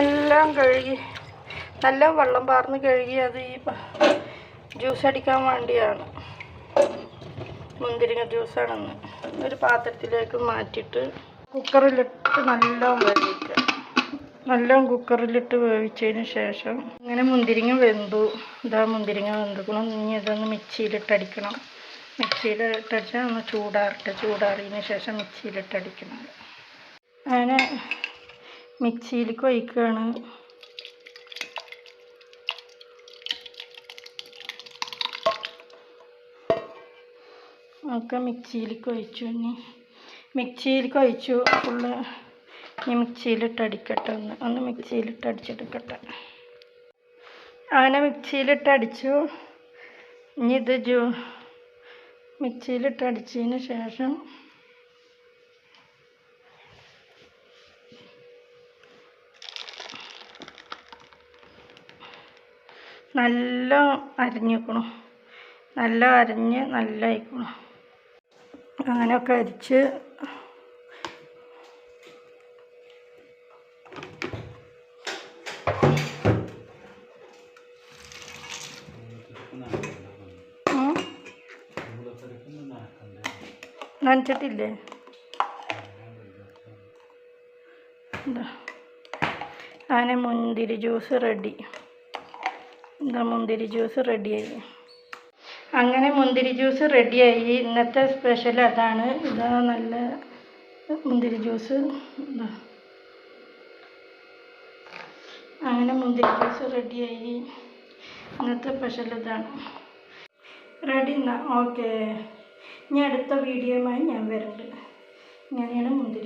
എല്ലാം കഴുകി നല്ല വെള്ളം പാർന്ന് കഴുകി അത് ഈ ജ്യൂസ് അടിക്കാൻ വേണ്ടിയാണ്. മുന്തിരിങ്ങ ജ്യൂസാണെന്ന് ഒരു പാത്രത്തിലേക്ക് മാറ്റിയിട്ട് കുക്കറിലിട്ട് നല്ലോണം വേവിക്കുക. നല്ലോണം കുക്കറിലിട്ട് വേവിച്ചതിന് ശേഷം ഇങ്ങനെ മുന്തിരിങ്ങ വെന്തു. ഇതാ മുന്തിരിങ്ങ വെന്തുക്കണം. ഇനി ഇതൊന്ന് മിക്സിയിലിട്ടടിക്കണം മിക്സിയിലിട്ടടിച്ചാൽ ഒന്ന് ചൂടാറട്ടെ. ചൂടാറിയതിന് ശേഷം മിക്സിയിലിട്ടടിക്കണം അങ്ങനെ മിക്സിയിലേക്ക് ഒഴിക്കുകയാണ്. ഒക്കെ മിക്സിയിലേക്ക് ഒഴിച്ചു ഇനി. മിക്സിയിലേക്ക് ഒഴിച്ചു. ഫുള്ള് ഇനി മിക്സിയിലിട്ട് അടിക്കട്ടെ ഒന്ന്. ഒന്ന് മിക്സിയിലിട്ട് അടിച്ചെടുക്കട്ടെ. അങ്ങനെ മിക്സിയിലിട്ട് അടിച്ചു. ഇനി ഇത് ജൂ മിക്സിയിലിട്ട് അടിച്ചതിന് ശേഷം നല്ല അരിഞ്ഞിക്കണം. നല്ല അരിഞ്ഞ് നല്ല അയക്കണം അങ്ങനെയൊക്കെ അരിച്ച്. നനച്ചിട്ടില്ലേ? അങ്ങനെ മുന്തിരി ജ്യൂസ് റെഡി. എന്താ മുന്തിരി ജ്യൂസ് റെഡിയായി? അങ്ങനെ മുന്തിരി ജ്യൂസ് റെഡിയായി. ഇന്നത്തെ സ്പെഷ്യൽ അതാണ്. ഇതാ നല്ല മുന്തിരി ജ്യൂസ്. അങ്ങനെ മുന്തിരി ജ്യൂസ് റെഡിയായി. ഇന്നത്തെ സ്പെഷ്യൽ ഇതാണ്. റെഡി എന്നാ? ഓക്കെ. ഇനി അടുത്ത വീഡിയോയുമായി ഞാൻ വരുന്നുണ്ട് ഇങ്ങനെയാണ് മുന്തിരി